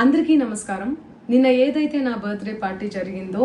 అందరికీ నమస్కారం. నిన్న ఏదైతే నా బర్త్డే పార్టీ జరిగిందో